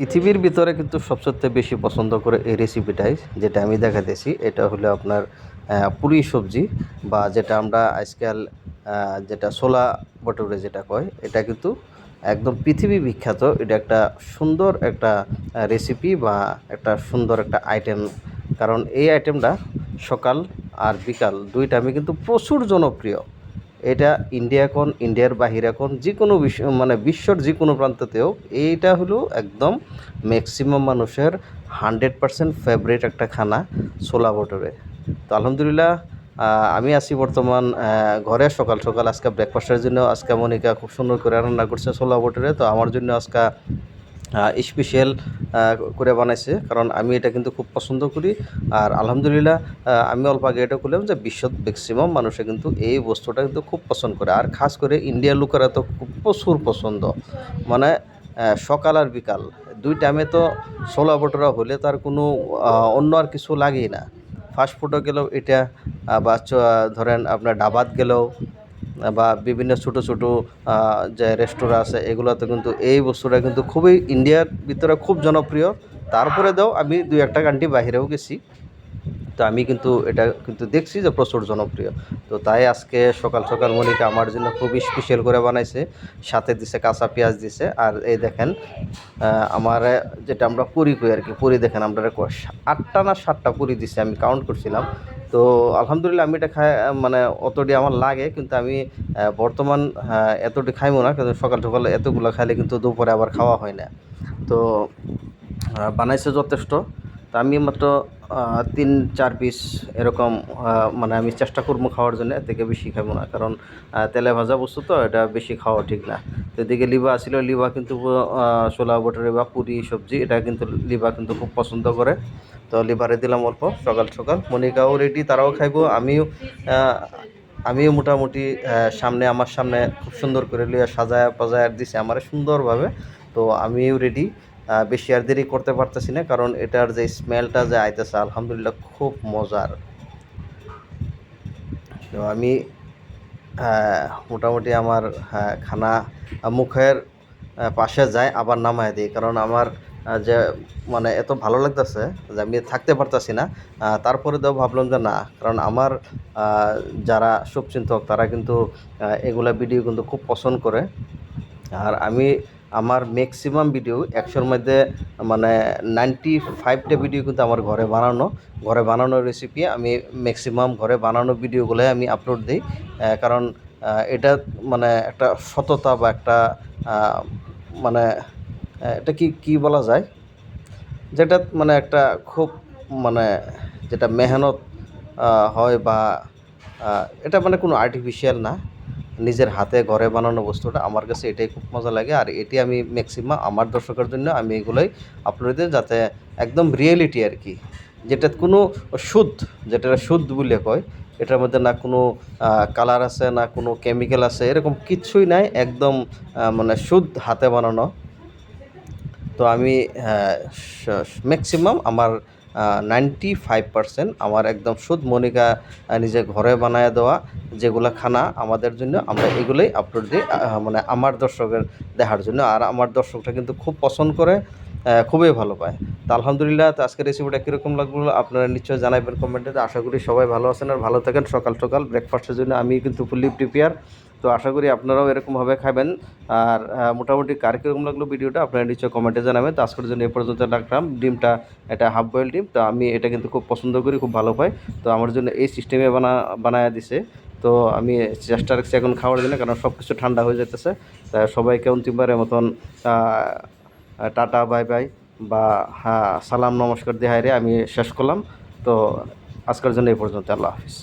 পৃথিবীর ভিতরে কিন্তু সবচেয়ে বেশি পছন্দ করে এই রেসিপিটাই যেটা আমি দেখাতেছি, এটা হলো আপনার পুরি সবজি বা যেটা আমরা আজকাল যেটা ছোলা বটরে যেটা কয়, এটা কিন্তু একদম পৃথিবী বিখ্যাত। এটা একটা সুন্দর একটা রেসিপি বা একটা সুন্দর একটা আইটেম কারণ এই আইটেমটা সকাল আর বিকাল দুইটা আমি কিন্তু প্রচুর জনপ্রিয়। এটা ইন্ডিয়া কোন ইন্ডিয়ার বাহিরে কোন যে কোনো বিশ্ব মানে বিশ্বর যে কোনো প্রান্ততেও এইটা হলো একদম ম্যাক্সিমাম মানুষের হান্ড্রেড পারসেন্ট ফেভারিট একটা খানা ছোলা বটরে তো আলহামদুলিল্লাহ আমি আছি বর্তমান ঘরে সকাল সকাল আজকে ব্রেকফাস্টের জন্য, আজকে মনিকা খুব সুন্দর করে রান্না করছে ছোলা বটরে তো আমার জন্য আজকে স্পেশাল করে বানাইছে। কারণ আমি এটা কিন্তু খুব পছন্দ করি। আর আলহামদুলিল্লাহ আমি অল্প আগে এটা করলাম যে বিশ্বত ম্যাক্সিমাম মানুষে কিন্তু এই বস্তুটা কিন্তু খুব পছন্দ করে। আর খাস করে ইন্ডিয়ার লোকেরা তো খুব প্রচুর পছন্দ। মানে সকাল আর বিকাল। দুই টাইমে তো ছোলা বটরা হলে তার কোনো অন্য আর কিছু লাগেই না। ফাস্ট ফুডও গেলেও এটা বা ধরেন আপনার ডাবাত গেলেও বা বিভিন্ন ছোট ছোট যে রেস্তোরাঁ আছে, এগুলোতে কিন্তু এই বস্তুটা কিন্তু খুবই ইন্ডিয়ার ভিতরে খুব জনপ্রিয়। তারপরে দাও, আমি দু একটা কান্ট্রি বাহিরেও গেছি। তো আমি কিন্তু এটা কিন্তু দেখছি যে প্রচুর জনপ্রিয়। তো তাই আজকে সকাল সকাল মনিকা আমার জন্য খুবই স্পেশাল করে বানাইছে। সাথে দিছে কাঁচা পেঁয়াজ দিছে। আর এই দেখেন আমার, যেটা আমরা পুরি কই আর কি পুরি দেখেন আমরা আটটা না সাতটা পুরি দিছে, আমি কাউন্ট করছিলাম। তো আলহামদুলিল্লাহ আমি এটা খাই মানে অতটি আমার লাগে, কিন্তু আমি বর্তমান এতটি খাইবো না, কিন্তু সকাল সকাল এতগুলো খাইলে কিন্তু দুপুরে আবার খাওয়া হয় না। তো বানাইছে যথেষ্ট। তা আমি মাত্র তিন, চার পিস এরকম মানে আমি চেষ্টা করব খাওয়ার জন্য, এর থেকে বেশি খাব না। কারণ তেলে ভাজা বস্তু তো, এটা বেশি খাওয়া ঠিক না। তো এদিকে লিবা ছিল লিবা কিন্তু ছোলা, বটরে, বা পুরি, সবজি, এটা কিন্তু লিবা কিন্তু খুব পছন্দ করে। তো লিভারে দিলাম অল্প, সকাল সকাল। মনিকাও রেডি তারাও খাইবো। আমিও আমিও মোটামুটি সামনে, আমার সামনে খুব সুন্দর করে লিয়া সাজায় পাজায় দিছে, আমার সুন্দরভাবে। তো আমিও রেডি বেশি আর দেরি করতে পারতেছি না, কারণ এটার যে স্মেলটা যে আইতেছে, আলহামদুলিল্লাহ খুব মজার। তো আমি মোটামুটি আমার খানা মুখের পাশে যায় আবার নামায় দিই। কারণ আমার যে মানে এত ভালো লাগতেছে যে আমি থাকতে পারতাছি না তারপরে তো ভাবলাম যে না, কারণ আমার যারা শুভচিন্তক, তারা কিন্তু এগুলা ভিডিও কিন্তু খুব পছন্দ করে। আর আমি আমার ম্যাক্সিমাম ভিডিও একশোর মধ্যে মানে নাইনটি ফাইভটা ভিডিও কিন্তু আমার ঘরে বানানো। ঘরে বানানো রেসিপি আমি ম্যাক্সিমাম ঘরে বানানো ভিডিওগুলোই আমি আপলোড দিই। কারণ এটা মানে একটা সততা বা একটা মানে এটা কি কি বলা যায়? যেটা মানে একটা খুব মানে যেটা মেহনত হয় বা এটা মানে কোনো আর্টিফিশিয়াল না। নিজের হাতে ঘরে বানানো বস্তুটা আমার কাছে এটাই খুব মজা লাগে। আর এটি আমি ম্যাক্সিমাম আমার দর্শকের জন্য আমি এগুলোই আপলোড দিই যাতে একদম রিয়েলিটি আর কি। যেটা কোনো শুদ্ধ, যেটা সুদ বলে কয়, এটার মধ্যে না কোনো কালার আছে, না কোনো কেমিক্যাল আছে, এরকম কিচ্ছুই নাই, একদম মানে শুদ্ধ হাতে বানানো। তো আমি ম্যাক্সিমাম আমার নাইনটি ফাইভ পার্সেন্ট আমার একদম সুদ মনিকা নিজে ঘরে বানায় দেওয়া যেগুলো খানা আমাদের জন্য আমরা এগুলোই আপলোড দিই মানে আমার দর্শকের দেখার জন্য। আর আমার দর্শকরা কিন্তু খুব পছন্দ করে খুবই ভালো পায়। তো আলহামদুলিল্লাহ, তো আজকের রেসিপিটা কীরকম লাগল আপনারা নিশ্চয়ই জানাবেন কমেন্টে। আশা করি সবাই ভালো আছেন আর ভালো থাকেন। সকাল সকাল ব্রেকফাস্টের জন্য আমি কিন্তু ফুললি প্রিপেয়ার তো আশা করি আপনারাও এরকমভাবে খাবেন। আর মোটামুটি কার কীরকম লাগল ভিডিওটা আপনারা নিশ্চয়ই কমেন্টে জানাবেন। তো আজকের জন্য এ পর্যন্ত রাখলাম। ডিমটা এটা হাফ বয়েল ডিম। তো আমি এটা কিন্তু খুব পছন্দ করি, খুব ভালো পাই তো আমার জন্য এই সিস্টেমে বানা, বানায় দিছে। তো আমি চেষ্টা রাখছি এখন খাওয়ার জন্য, কারণ সব কিছু ঠান্ডা হয়ে যেতেছে সবাইকে অন্তিমবারের মতন টাটা, বাই বাই বা হ্যাঁ সালাম, নমস্কার দেহাই রে, আমি শেষ করলাম। তো আজকের জন্য এই পর্যন্ত। আল্লাহ হাফিজ।